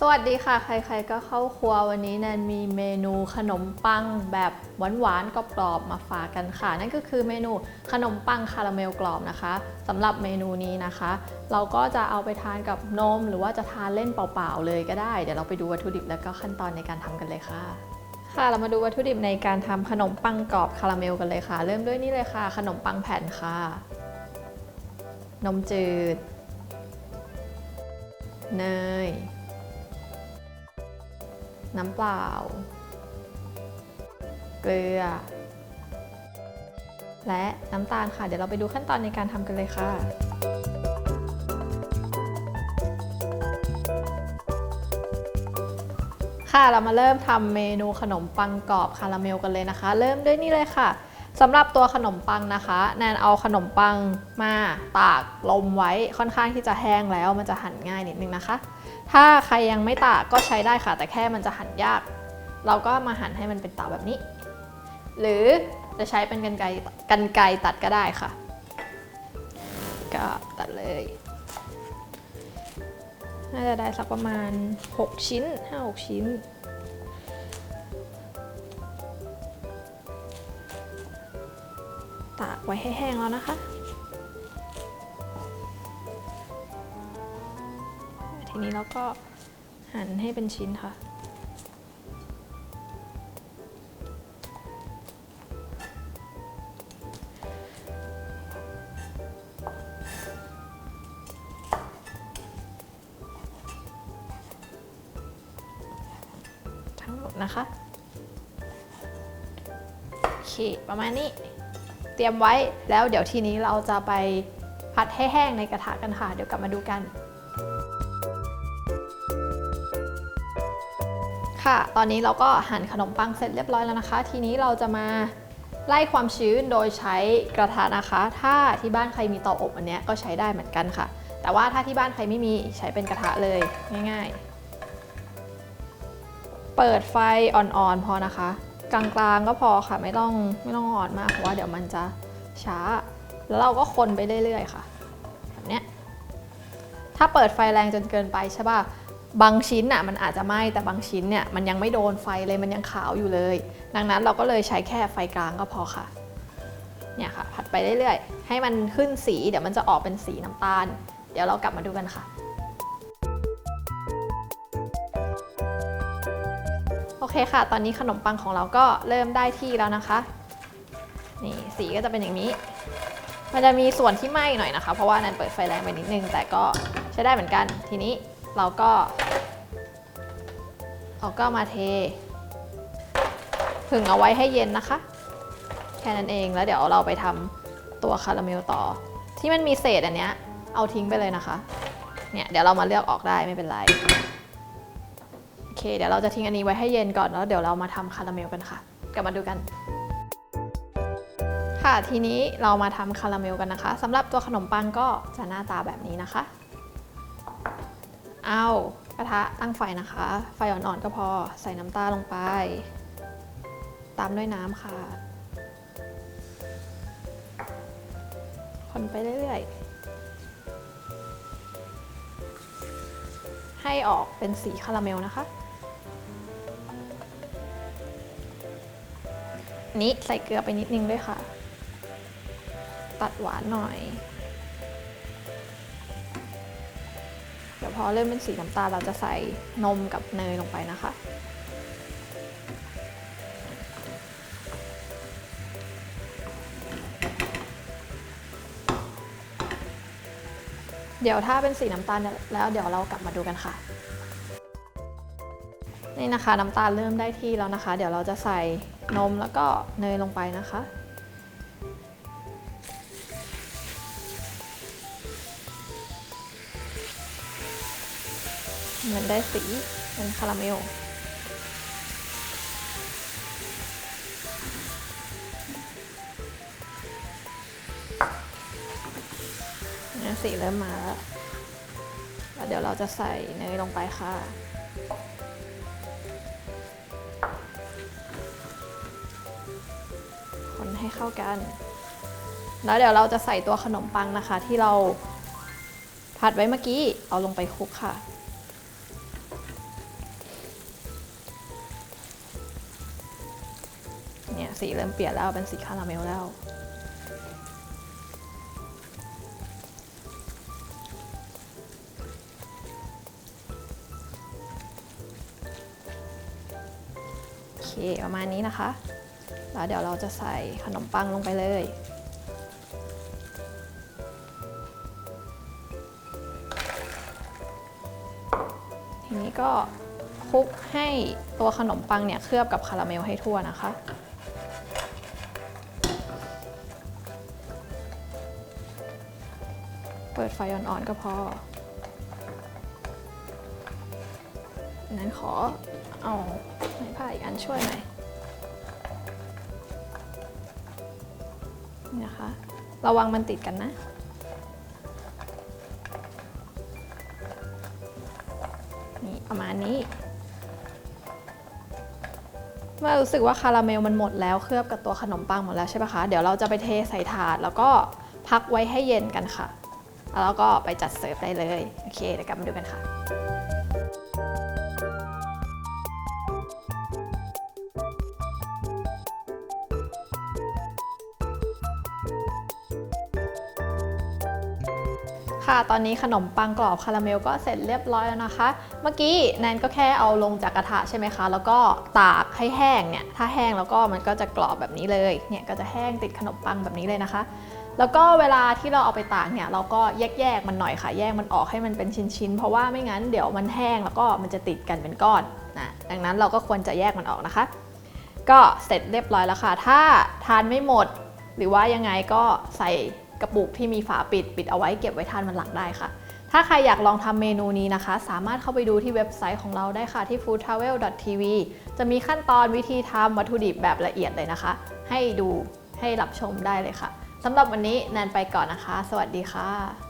สวัสดีค่ะ ใครๆก็เข้าครัววันนี้แนนมีเมนูขนมปังแบบหวานๆกรอบๆมาฝากกันค่ะ นั่นก็คือเมนูขนมปังคาราเมลกรอบนะคะสำหรับเมนูนี้นะคะ เราก็จะเอาไปทานกับนม หรือว่าจะทานเล่นเปล่าๆเลยก็ได้ เดี๋ยวเราไปดูวัตถุดิบแล้วก็ขั้นตอนในการทำกันเลยค่ะ ค่ะเรามาดูวัตถุดิบในการทำขนมปังกรอบคาราเมลกันเลยค่ะ เริ่มด้วยนี่เลยค่ะ ขนมปังแผ่นค่ะ นมจืด เนย น้ำเปล่า เกลือ และน้ำตาลค่ะ เดี๋ยวเราไปดูขั้นตอนในการทำกันเลยค่ะค่ะเรามาเริ่มทำเมนูขนมปังกรอบคาราเมลกันเลยนะคะ เริ่มด้วยนี่เลยค่ะ สำหรับตัวขนมปังนะคะ แนนเอาขนมปังมาตากลมไว้ค่อนข้างที่จะแห้งแล้วมันจะหั่นง่ายนิดนึงนะคะ ถ้าใครยังไม่ตากก็ใช้ได้ค่ะ แต่แค่มันจะหั่นยาก เราก็มาหั่นให้มันเป็นเตาแบบนี้ หรือจะใช้เป็นกันไกกันไกตัดก็ได้ค่ะ ก็ตัดเลยน่าจะได้สักประมาณ 6 ชิ้น 5-6 ชิ้น ไว้ให้แห้งแล้วนะคะทีนี้เราก็หั่นให้เป็นชิ้นค่ะทั้งหมดนะคะ โอเค ประมาณนี้ เตรียมไว้ แล้วเดี๋ยวทีนี้เราจะไปผัดให้แห้งในกระทะกันค่ะ เดี๋ยวกลับมาดูกัน ค่ะ ตอนนี้เราก็หั่นขนมปังเสร็จเรียบร้อยแล้วนะคะ ทีนี้เราจะมาไล่ความชื้นโดยใช้กระทะนะคะ ถ้าที่บ้านใครมีเตาอบอันเนี้ยก็ใช้ได้เหมือนกันค่ะ แต่ว่าถ้าที่บ้านใครไม่มีใช้เป็นกระทะเลยง่าย ๆ เปิดไฟอ่อนๆพอนะคะ กลางๆก็พอค่ะไม่ต้องไม่ต้องอ่อนมากเพราะว่าเดี๋ยวมันจะช้า แล้วเราก็คนไปเรื่อยๆค่ะแบบเนี้ยถ้าเปิดไฟแรงจนเกินไปใช่ป่ะบางชิ้นอะมันอาจจะไหม้แต่บางชิ้นเนี่ยมันยังไม่โดนไฟเลยมันยังขาวอยู่เลย ดังนั้นเราก็เลยใช้แค่ไฟกลางก็พอค่ะเนี่ยค่ะผัดไปเรื่อยๆ ให้มันขึ้นสีเดี๋ยวมันจะออกเป็นสีน้ำตาล เดี๋ยวเรากลับมาดูกันค่ะ เคค่ะ ตอนนี้ขนมปังของเราก็เริ่มได้ที่แล้วนะคะ นี่สีก็จะเป็นอย่างนี้ มันจะมีส่วนที่ไหม้หน่อยนะคะ เพราะว่านันเปิดไฟแรงไปนิดนึง แต่ก็ใช้ได้เหมือนกัน ทีนี้เราก็เอาก็มาเท ผึ่งเอาไว้ให้เย็นนะคะ แค่นั้นเอง แล้วเดี๋ยวเราไปทำตัวคาราเมลต่อ ที่มันมีเศษอันเนี้ยเอาทิ้งไปเลยนะคะ เนี่ยเดี๋ยวเรามาเลือกออกได้ไม่เป็นไร เคเดี๋ยวเราจะทิ้งอันนี้ไว้ให้เย็นก่อนแล้วเดี๋ยวเรามาทำคาราเมลกันค่ะ กลับมาดูกัน ค่ะทีนี้เรามาทำคาราเมลกันนะคะสำหรับตัวขนมปังก็จะหน้าตาแบบนี้นะคะ เอากระทะตั้งไฟนะคะ ไฟอ่อนๆก็พอใส่น้ำตาลลงไป ตามด้วยน้ำค่ะ คนไปเรื่อยๆให้ออกเป็นสีคาราเมลนะคะ นี้ใส่เกลือไปนิดนึงด้วยค่ะ ตัดหวานหน่อย เดี๋ยวพอเริ่มเป็นสีน้ำตาลเราจะใส่นมกับเนยลงไปนะคะเดี๋ยวถ้าเป็นสีน้ำตาลแล้วเดี๋ยวเรากลับมาดูกันค่ะ นี่นะคะน้ำตาลเริ่มได้ที่แล้วนะคะ เดี๋ยวเราจะใส่ นมแล้วก็เนยลงไปนะคะเหมือนได้สีเป็นคาราเมลเนี่ยสีเริ่มมาแล้วแล้ว เดี๋ยวเราจะใส่เนยลงไปค่ะ ให้เข้ากัน แล้วเดี๋ยวเราจะใส่ตัวขนมปังนะคะ ที่เราผัดไว้เมื่อกี้ เอาลงไปคลุกค่ะ เนี่ยสีเริ่มเปลี่ยนแล้วเป็นสีคาราเมลแล้วโอเคประมาณนี้นะคะ แล้วเดี๋ยวเราจะใส่ขนมปังลงไปเลย ทีนี้ก็คลุกให้ตัวขนมปังเนี่ยเคลือบกับคาราเมลให้ทั่วนะคะเปิดไฟอ่อนๆก็พอนั้นขอเอาไม้ผ้าอีกอันช่วยหน่อย นะคะ ระวังมันติดกันนะ นี่ประมาณนี้เมื่อรู้สึกว่าคาราเมลมันหมดแล้วเคลือบกับตัวขนมปังหมดแล้วใช่ปะคะ เดี๋ยวเราจะไปเทใส่ถาด แล้วก็พักไว้ให้เย็นกันค่ะ แล้วก็ไปจัดเสิร์ฟได้เลย โอเคเดี๋ยวกลับมาดูกันค่ะ ค่ะตอนนี้ขนมปังกรอบคาราเมลก็เสร็จเรียบร้อยแล้วนะคะ เมื่อกี้แนนก็แค่เอาลงจากกระทะใช่ไหมคะ แล้วก็ตากให้แห้งเนี่ย ถ้าแห้งแล้วก็มันก็จะกรอบแบบนี้เลย เนี่ยก็จะแห้งติดขนมปังแบบนี้เลยนะคะ แล้วก็เวลาที่เราเอาไปตากเนี่ยเราก็แยกๆมันหน่อยค่ะ แยกมันออกให้มันเป็นชิ้นๆ เพราะว่าไม่งั้นเดี๋ยวมันแห้งแล้วก็มันจะติดกันเป็นก้อนนะดังนั้นเราก็ควรจะแยกมันออกนะคะ ก็เสร็จเรียบร้อยแล้วค่ะ ถ้าทานไม่หมด หรือว่ายังไงก็ใส่ กระปุกที่มีฝาปิดปิดเอาไว้เก็บไว้ทานวันหลังได้ค่ะ ถ้าใครอยากลองทำเมนูนี้นะคะ สามารถเข้าไปดูที่เว็บไซต์ของเราได้ค่ะที่ foodtravel.tv จะมีขั้นตอนวิธีทำวัตถุดิบแบบละเอียดเลยนะคะ ให้ดูให้รับชมได้เลยค่ะสำหรับวันนี้แนนไปก่อนนะคะ สวัสดีค่ะ